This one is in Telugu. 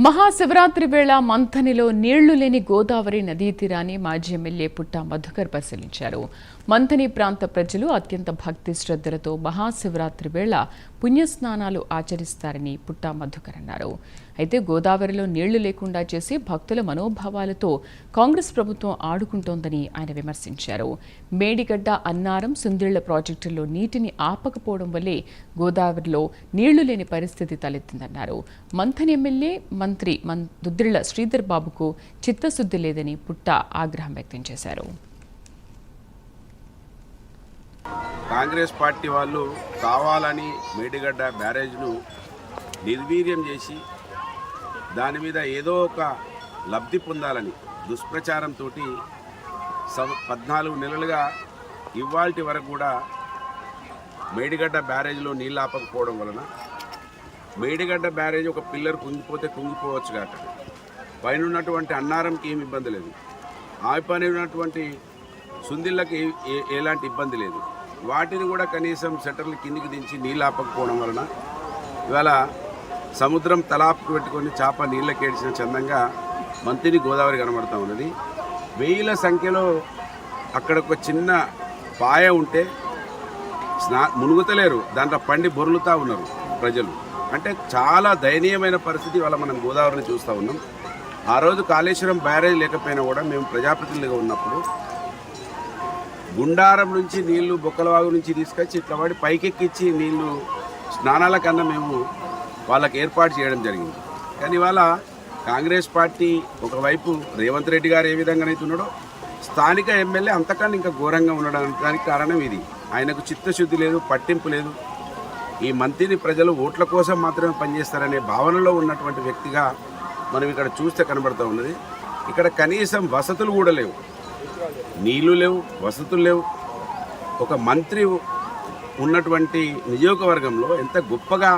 మహాశివరాత్రి వేళ మంథనిలో నీళ్ళు లేని గోదావరి నదీ తీరాన్ని మాజీ ఎమ్మెల్యే పుట్ట మధుకర్ పరిశీలించారు. మంథని ప్రాంత ప్రజలు అత్యంత భక్తి శ్రద్ధలతో మహాశివరాత్రి వేళ పుణ్యస్నానాలు ఆచరిస్తారని పుట్ట మధుకర్ అన్నారు. అయితే గోదావరిలో నీళ్ళు లేకుండా చేసి భక్తుల మనోభావాలతో కాంగ్రెస్ ప్రభుత్వం ఆడుకుంటోందని ఆయన విమర్శించారు. మేడిగడ్డ అన్నారం సుందిళ్ళ ప్రాజెక్టుల్లో నీటిని ఆపకపోవడం వల్లే గోదావరిలో నీళ్ళు లేని పరిస్థితి తలెత్తిందన్నారు. మంథన్ ఎమ్మెల్యే మంత్రి మన్ దుద్రిళ్ళ శ్రీధర్ బాబుకు చిత్తశుద్ధి లేదని పుట్ట ఆగ్రహం వ్యక్తం చేశారు. కాంగ్రెస్ పార్టీ వాళ్ళు కావాలని మేడిగడ్డ బ్యారేజ్ను నిర్వీర్యం చేసి దాని మీద ఏదో ఒక లబ్ధి పొందాలని దుష్ప్రచారంతో సమ పద్నాలుగు నెలలుగా ఇవాల్టి వరకు కూడా మేడిగడ్డ బ్యారేజ్లో నీళ్ళు ఆపకపోవడం వలన మేడిగడ్డ బ్యారేజ్ ఒక పిల్లర్ కుంగిపోతే కుంగిపోవచ్చు కాక. పైన ఉన్నటువంటి అన్నారంకి ఏమి ఇబ్బంది లేదు. ఆ పని ఉన్నటువంటి సుందిళ్ళకి ఏ- ఎలాంటి ఇబ్బంది లేదు. వాటిని కూడా కనీసం సెటర్లు కిందికి దించి నీళ్ళు ఆపకపోవడం వలన ఇవాళ సముద్రం తలాపుకు పెట్టుకొని చేప నీళ్ళకేడిచిన చందంగా మంతిని గోదావరి కనబడుతూ ఉన్నది. వేల సంఖ్యలో అక్కడ ఒక చిన్న పాయ ఉంటే స్నా మునుగుతలేరు. దాంట్లో పండి బొరులుతూ ఉన్నారు ప్రజలు. అంటే చాలా దయనీయమైన పరిస్థితి వల్ల మనం గోదావరిని చూస్తూ ఉన్నాం. ఆ రోజు కాళేశ్వరం బ్యారేజ్ లేకపోయినా కూడా మేము ప్రజాప్రతినిధిగా ఉన్నప్పుడు గుండారం నుంచి నీళ్ళు బొక్కలవాగు నుంచి తీసుకొచ్చి ఇట్లా వాడి పైకెక్కిచ్చి నీళ్ళు స్నానాల కన్నా మేము వాళ్ళకి ఏర్పాటు చేయడం జరిగింది. కానీ ఇవాళ కాంగ్రెస్ పార్టీ ఒకవైపు రేవంత్ రెడ్డి గారు ఏ విధంగా ఉన్నాడో స్థానిక ఎమ్మెల్యే అంతకన్నా ఇంకా ఘోరంగా ఉండడానికి కారణం ఇది. ఆయనకు చిత్తశుద్ధి లేదు పట్టింపు లేదు. ఈ మంత్రిని ప్రజలు ఓట్ల కోసం మాత్రమే పనిచేస్తారనే భావనలో ఉన్నటువంటి వ్యక్తిగా మనం ఇక్కడ చూస్తే కనబడుతూ ఉన్నది. ఇక్కడ కనీసం వసతులు కూడా లేవు. నీళ్ళు లేవు వసతులు లేవు. ఒక మంత్రి ఉన్నటువంటి నియోజకవర్గంలో ఎంత గొప్పగా